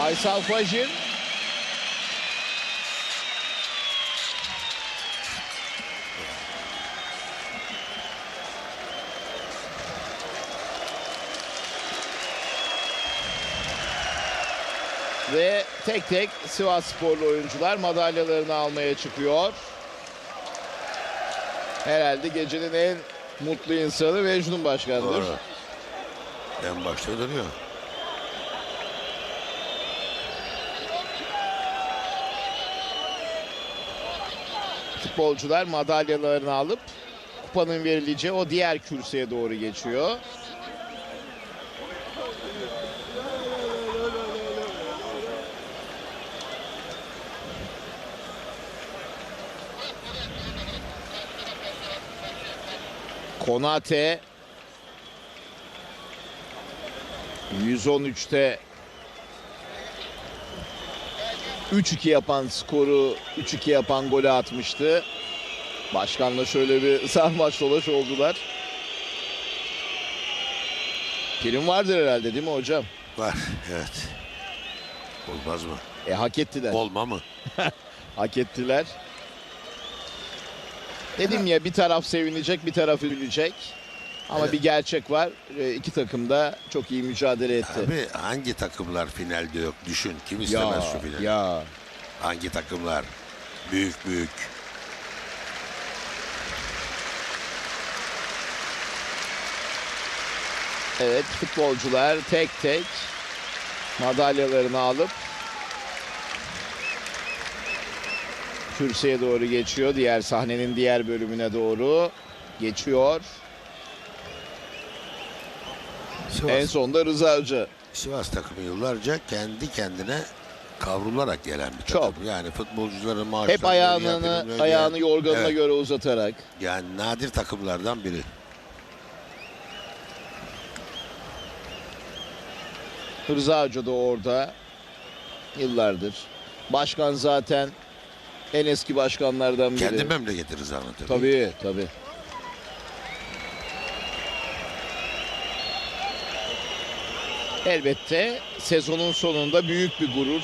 Faysal Fajin. Ve tek tek Sivas sporlu oyuncular madalyalarını almaya çıkıyor. Herhalde gecenin en mutlu insanı Mecnun Başkan'dır. Doğru. En başta duruyor. Futbolcular madalyalarını alıp kupanın verileceği o diğer kürsüye doğru geçiyor. Konate 113'te 3-2 yapan skoru 3-2 yapan golü atmıştı. Başkanla şöyle bir sarmaş dolaş oldular. Prim vardır herhalde değil mi hocam? Var evet. Olmaz mı? E hak ettiler. Olma mı? Hak ettiler. Dedim ya bir taraf sevinecek bir taraf üzülecek. Ama Evet. bir gerçek var. E, İki takım da çok iyi mücadele etti. Abi hangi takımlar finalde yok? Düşün. Kim istemez şu finali? ya. Hangi takımlar? Büyük büyük. Evet futbolcular tek tek madalyalarını alıp kürsüye doğru geçiyor. Diğer sahnenin diğer bölümüne doğru geçiyor. Sivas, En sonda Rıza Hoca. Sivas takımı yıllarca kendi kendine kavrularak gelen bir Çok. takım. Yani futbolcuların maaşlarını Hep ayağını ödeyen- ayağını yorganına Evet. göre uzatarak. Yani nadir takımlardan biri. Rıza Hoca da orada yıllardır. Başkan zaten en eski başkanlardan biri. Kendi memleketi Rıza'nın tabii. Tabii tabii. Elbette sezonun sonunda büyük bir gurur,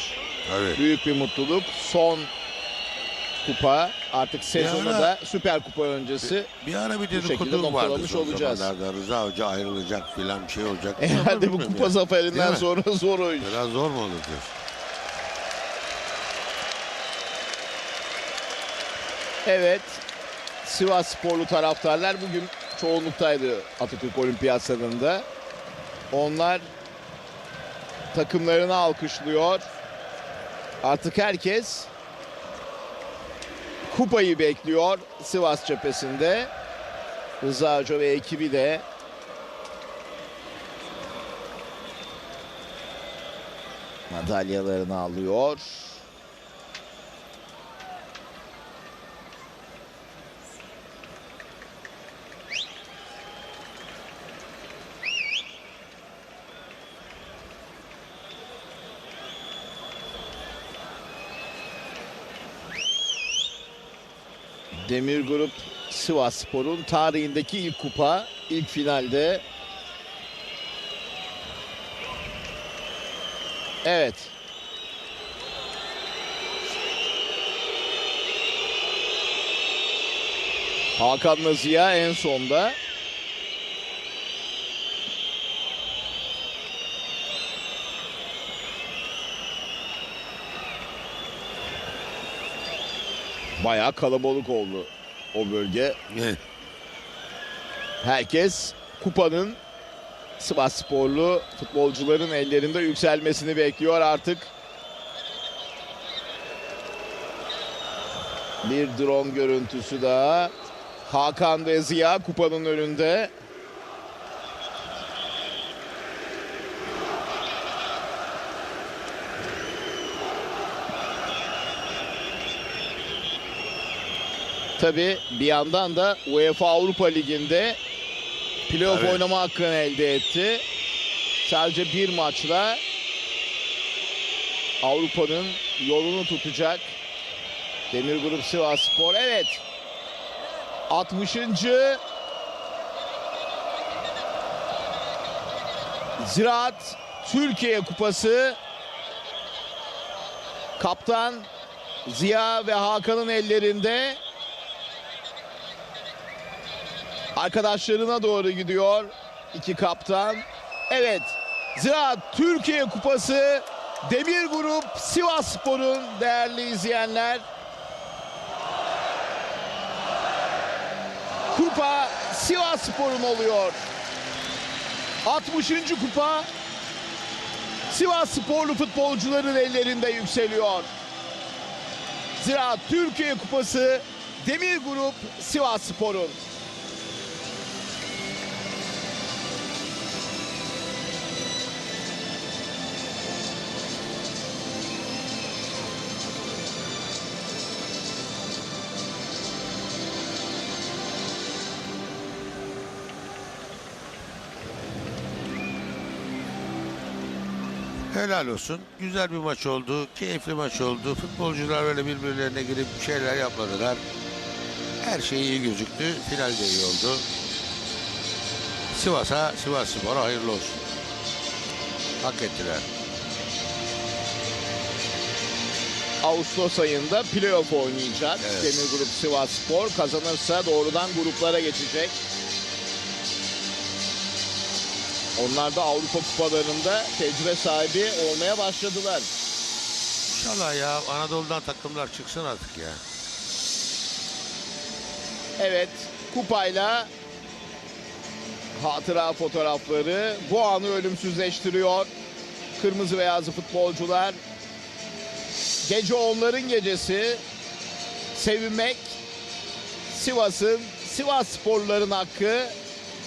Tabii. büyük bir mutluluk. Son kupa artık sezonu ara- da Süper Kupa öncesi. Bir ara bir dedikodu vardı son olacağız. zamanlarda. Rıza Hoca ayrılacak filan bir şey olacak. Herhalde bu kupa ya. zaferinden sonra zor o iş. Biraz zor mu olur diyorsun? Evet. Sivas sporlu taraftarlar bugün çoğunluktaydı Atatürk Olimpiyat Stadında. Onlar takımlarını alkışlıyor. Artık herkes kupayı bekliyor Sivas cephesinde. Rıza Hoca ve ekibi de madalyalarını alıyor. Demir Grup Sivas Spor'un tarihindeki ilk kupa, ilk finalde. Evet. Hakan Nazıya en sonda. Bayağı kalabalık oldu o bölge. Herkes kupanın Sivas sporlu futbolcuların ellerinde yükselmesini bekliyor artık. Bir drone görüntüsü daha. Hakan ve Ziya kupanın önünde. Tabi bir yandan da UEFA Avrupa Ligi'nde playoff Tabii. oynama hakkını elde etti. Sadece bir maçla Avrupa'nın yolunu tutacak. Demir Grup Sivas Spor. Evet. 60. Ziraat Türkiye Kupası Kaptan Ziya ve Hakan'ın ellerinde. Arkadaşlarına doğru gidiyor iki kaptan. Evet Ziraat Türkiye Kupası Demir Grup Sivas Spor'un değerli izleyenler. Kupa Sivas Spor'un oluyor. 60. kupa Sivas sporlu futbolcuların ellerinde yükseliyor. Ziraat Türkiye Kupası Demir Grup Sivas Spor'un. Helal olsun. Güzel bir maç oldu. Keyifli maç oldu. Futbolcular öyle birbirlerine girip şeyler yapmadılar. Her şey iyi gözüktü. Final de iyi oldu. Sivas'a, Sivas Spor'a hayırlı olsun. Hak ettiler. Ağustos ayında playoff oynayacak. Evet. Demir Grup Sivas Spor kazanırsa doğrudan gruplara geçecek. Onlar da Avrupa kupalarında tecrübe sahibi olmaya başladılar. İnşallah ya Anadolu'dan takımlar çıksın artık ya. Evet, kupayla hatıra fotoğrafları bu anı ölümsüzleştiriyor. Kırmızı beyazlı futbolcular. Gece onların gecesi. Sevinmek Sivas'ın, Sivas sporların hakkı.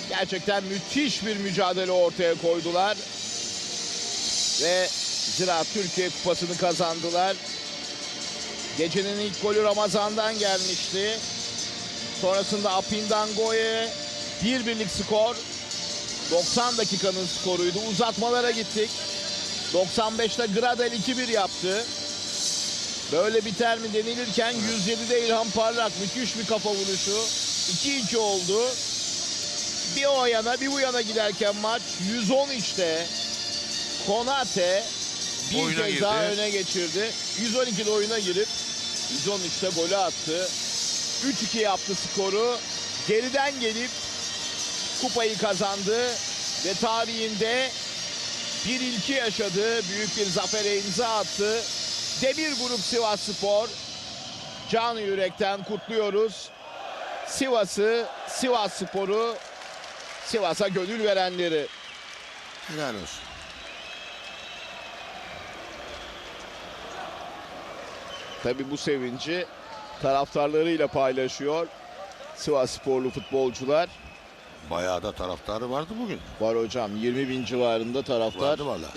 Gerçekten müthiş bir mücadele ortaya koydular. Ve Ziraat Türkiye Kupası'nı kazandılar. Gecenin ilk golü Ramazan'dan gelmişti. Sonrasında Apindango'ya bir birlik skor. 90 dakikanın skoruydu. Uzatmalara gittik. 95'te Gradel 2-1 yaptı. Böyle biter mi denilirken 107'de İlhan Parlak müthiş bir kafa vuruşu. 2-2 oldu. Bir o yana bir bu yana giderken maç 113'te Konate bir Oyuna kez girdi. daha öne geçirdi. 112'de oyuna girip 113'te golü attı. 3-2 yaptı skoru. Geriden gelip kupayı kazandı ve tarihinde bir ilki yaşadı. Büyük bir zafere imza attı. Demir Grup Sivas Spor. Canı yürekten kutluyoruz. Sivas'ı, Sivas Spor'u, Sivas'a gönül verenleri. Helal olsun. Tabi bu sevinci taraftarlarıyla paylaşıyor. Sivas sporlu futbolcular. Bayağı da taraftarı vardı bugün. Var hocam 20 bin civarında taraftar. Vardı valla.